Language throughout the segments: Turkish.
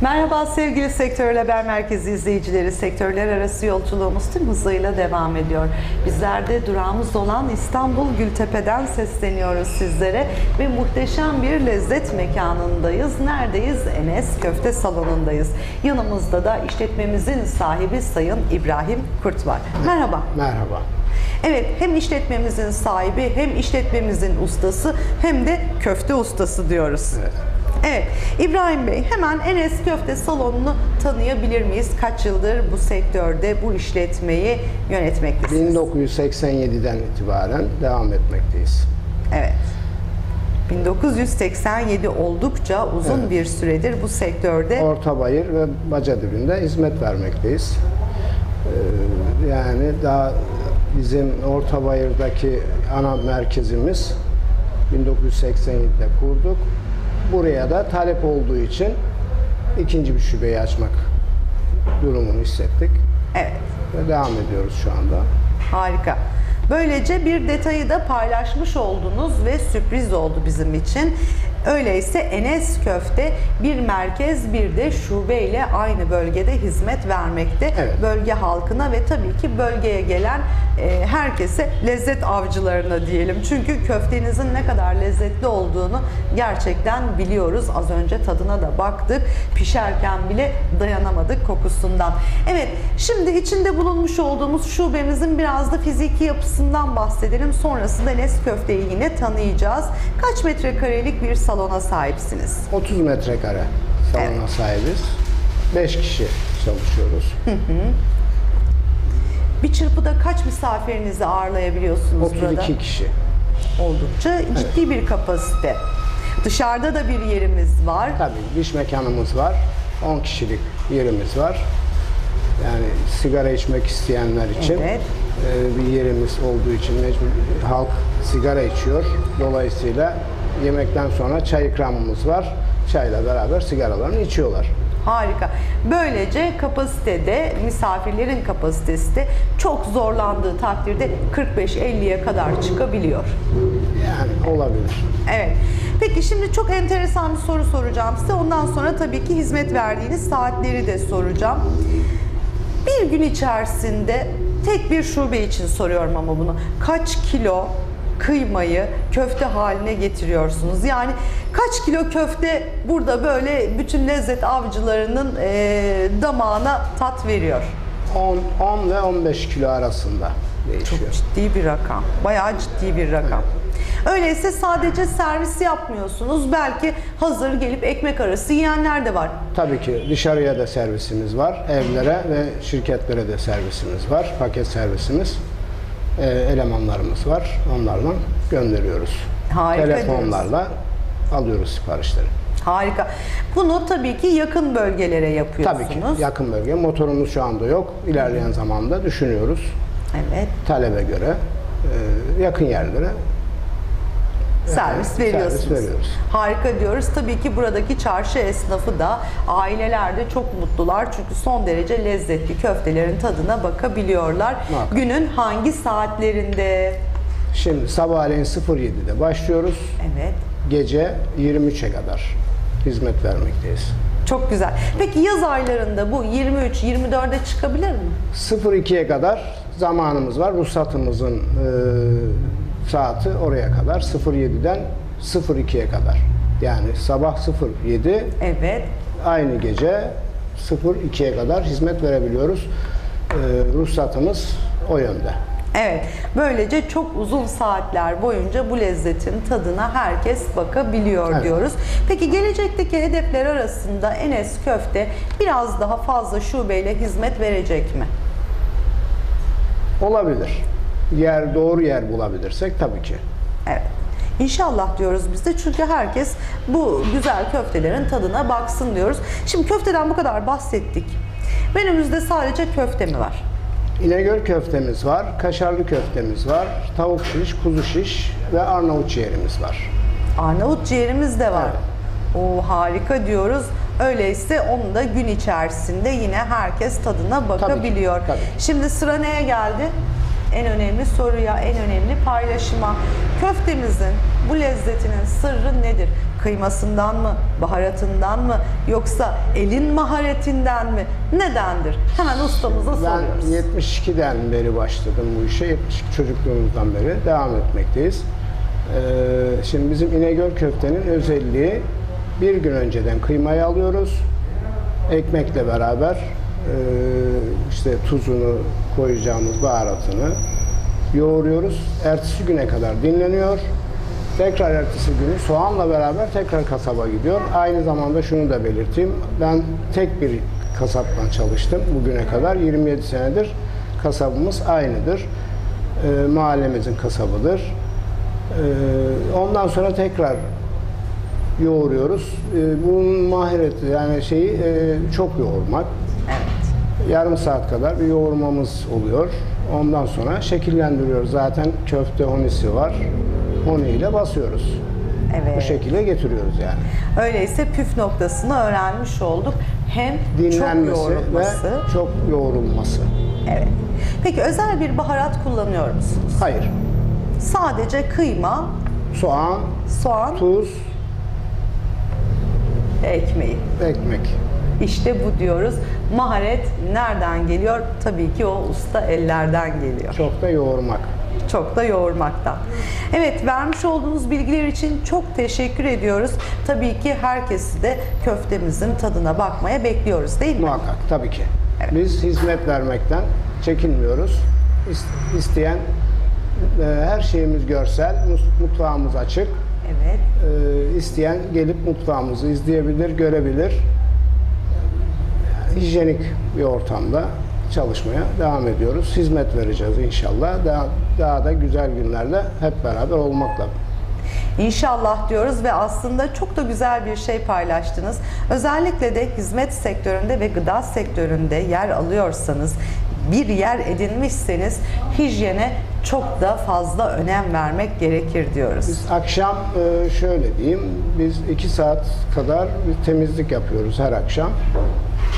Merhaba sevgili Sektör Haber Merkezi izleyicileri. Sektörler arası yolculuğumuz tüm hızıyla devam ediyor. Bizler de durağımız olan İstanbul Gültepe'den sesleniyoruz sizlere ve muhteşem bir lezzet mekanındayız. Neredeyiz? Enes Köfte Salonu'ndayız. Yanımızda da işletmemizin sahibi Sayın İbrahim Kurt var. Merhaba. Merhaba. Evet, hem işletmemizin sahibi, hem işletmemizin ustası, hem de köfte ustası diyoruz. Evet. Evet, İbrahim Bey hemen Enes Köfte Salonu'nu tanıyabilir miyiz? Kaç yıldır bu sektörde bu işletmeyi yönetmektesiniz? 1987'den itibaren devam etmekteyiz. Evet. 1987 oldukça uzun Evet. bir süredir bu sektörde. Orta Bayır ve Bacadibin'de hizmet vermekteyiz. Ee, yani daha bizim Orta Bayır'daki ana merkezimiz 1987'de kurduk. Buraya da talep olduğu için ikinci bir şubeyi açmak durumunu hissettik Evet. ve devam ediyoruz şu anda. Harika. Böylece bir detayı da paylaşmış oldunuz ve sürpriz oldu bizim için. Öyleyse Enes Köfte bir merkez bir de şube ile aynı bölgede hizmet vermekte. Evet. Bölge halkına ve tabii ki bölgeye gelen e, herkese lezzet avcılarına diyelim. Çünkü köftenizin ne kadar lezzetli olduğunu gerçekten biliyoruz. Az önce tadına da baktık. Pişerken bile dayanamadık kokusundan. Evet, şimdi içinde bulunmuş olduğumuz şubemizin biraz da fiziki yapısından bahsedelim. Sonrasında Enes Köfte'yi yine tanıyacağız. Kaç metrekarelik bir salona sahipsiniz? 30 metrekare salona Evet. sahibiz. 5 kişi çalışıyoruz. Bir çırpıda kaç misafirinizi ağırlayabiliyorsunuz burada? 32 kişi. Oldukça ciddi bir kapasite. Dışarıda da bir yerimiz var. Tabii iş mekanımız var. 10 kişilik yerimiz var. Yani sigara içmek isteyenler için Evet. e, bir yerimiz olduğu için mecbur halk sigara içiyor. Dolayısıyla yemekten sonra çay ikramımız var. Çayla beraber sigaralarını içiyorlar. Harika. Böylece kapasitede, misafirlerin kapasitesi de çok zorlandığı takdirde 45-50'ye kadar çıkabiliyor. Yani olabilir. Evet. Peki şimdi çok enteresan bir soru soracağım size. Ondan sonra tabii ki hizmet verdiğiniz saatleri de soracağım. Bir gün içerisinde tek bir şube için soruyorum ama bunu. Kaç kilo kıymayı köfte haline getiriyorsunuz? Yani kaç kilo köfte burada böyle bütün lezzet avcılarının eee, damağına tat veriyor? 10, 10 ve 15 kilo arasında değişiyor. Ciddi bir rakam. Bayağı ciddi bir rakam. Öyleyse sadece servis yapmıyorsunuz. Belki hazır gelip ekmek arası yiyenler de var. Tabii ki dışarıya da servisimiz var. Evlere ve şirketlere de servisimiz var. Paket servisimiz. Ee, elemanlarımız var. Onlardan gönderiyoruz. Harika Telefonlarla alıyoruz siparişleri. Harika. Bunu tabii ki yakın bölgelere yapıyorsunuz. Tabii ki yakın bölge. Motorumuz şu anda yok. İlerleyen zamanda düşünüyoruz. Evet. Talebe göre e, yakın yerlere Servis servis veriyorsunuz. veriyoruz. Harika diyoruz. Tabii ki buradaki çarşı esnafı da aileler de çok mutlular. Çünkü son derece lezzetli köftelerin tadına bakabiliyorlar. Muhakkak. Günün hangi saatlerinde? Şimdi sabahleyin 07'de başlıyoruz. Evet. Gece 23'e kadar hizmet vermekteyiz. Çok güzel. Peki yaz aylarında bu 23-24'e çıkabilir mi? 02'ye kadar zamanımız var. Ruhsatımızın e, saati oraya kadar. 07'den 02'ye kadar. Yani sabah 07, Evet. aynı gece 02'ye kadar hizmet verebiliyoruz. E, ruhsatımız o yönde. Evet, böylece çok uzun saatler boyunca bu lezzetin tadına herkes bakabiliyor Evet. diyoruz. Peki gelecekteki hedefler arasında Enes Köfte biraz daha fazla şubeyle hizmet verecek mi? Olabilir. Yer doğru yer bulabilirsek tabii ki. Evet. İnşallah diyoruz biz de çünkü herkes bu güzel köftelerin tadına baksın diyoruz. Şimdi köfteden bu kadar bahsettik. Menümüzde sadece köfte mi var? İnegöl köftemiz var, kaşarlı köftemiz var, tavuk şiş, kuzu şiş ve Arnavut ciğerimiz var. Arnavut ciğerimiz de var. Evet. O harika diyoruz. Öyleyse onu da gün içerisinde yine herkes tadına bakabiliyor. tabii. Şimdi sıra neye geldi? En önemli soruya, en önemli paylaşıma. Köftemizin bu lezzetinin sırrı nedir? Kıymasından mı, baharatından mı, yoksa elin maharetinden mi? Nedendir? Hemen ustamıza soruyoruz. Ben 72'den beri başladım bu işe. 72 çocukluğumuzdan beri devam etmekteyiz. Ee, şimdi bizim İnegöl köftenin özelliği bir gün önceden kıymayı alıyoruz. Ekmekle beraber işte tuzunu koyacağımız baharatını yoğuruyoruz. Ertesi güne kadar dinleniyor. Tekrar ertesi günü soğanla beraber tekrar kasaba gidiyor. Aynı zamanda şunu da belirteyim. Ben tek bir kasaptan çalıştım bugüne kadar. 27 senedir kasabımız aynıdır. Ee, mahallemizin kasabıdır. Ee, ondan sonra tekrar yoğuruyoruz. Ee, bunun mahireti yani şeyi e, çok yoğurmak. Yarım saat kadar bir yoğurmamız oluyor. Ondan sonra şekillendiriyoruz. Zaten köfte honisi var. Honi ile basıyoruz. Bu Evet. şekilde getiriyoruz yani. Öyleyse püf noktasını öğrenmiş olduk. Hem çok Dinlenmesi yoğrulması. ve çok yoğrulması. Evet. Peki özel bir baharat kullanıyor musunuz? Hayır. Sadece kıyma, Soğan, soğan tuz, ekmeği. ekmek. İşte bu diyoruz. Maharet nereden geliyor? Tabii ki o usta ellerden geliyor. Çok da yoğurmak. Çok da yoğurmaktan. Evet vermiş olduğunuz bilgiler için çok teşekkür ediyoruz. Tabii ki herkesi de köftemizin tadına bakmaya bekliyoruz değil mi? Muhakkak tabii ki. Biz hizmet vermekten çekinmiyoruz. İs- İsteyen e, her şeyimiz görsel, mutfağımız açık. Evet. E, isteyen gelip mutfağımızı izleyebilir, görebilir. Hijyenik bir ortamda çalışmaya devam ediyoruz. Hizmet vereceğiz inşallah. Daha, daha da güzel günlerle hep beraber olmakla. İnşallah diyoruz ve aslında çok da güzel bir şey paylaştınız. Özellikle de hizmet sektöründe ve gıda sektöründe yer alıyorsanız, bir yer edinmişseniz hijyene çok da fazla önem vermek gerekir diyoruz. Biz akşam e, şöyle diyeyim, biz iki saat kadar temizlik yapıyoruz her akşam.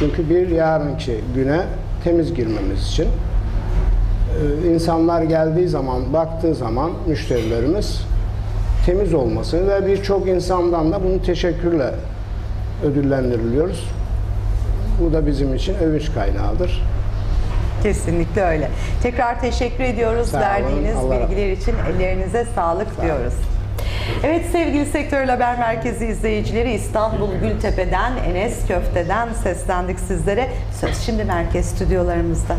Çünkü bir yarınki güne temiz girmemiz için. E, insanlar geldiği zaman, baktığı zaman müşterilerimiz temiz olmasını ve birçok insandan da bunu teşekkürle ödüllendiriliyoruz. Bu da bizim için övünç kaynağıdır. Kesinlikle öyle. Tekrar teşekkür ediyoruz Sağ olun, verdiğiniz bilgiler için. Ellerinize sağlık diyoruz. Evet sevgili Sektör Haber Merkezi izleyicileri İstanbul Gültepe'den Enes Köfte'den seslendik sizlere. Söz şimdi merkez stüdyolarımızda.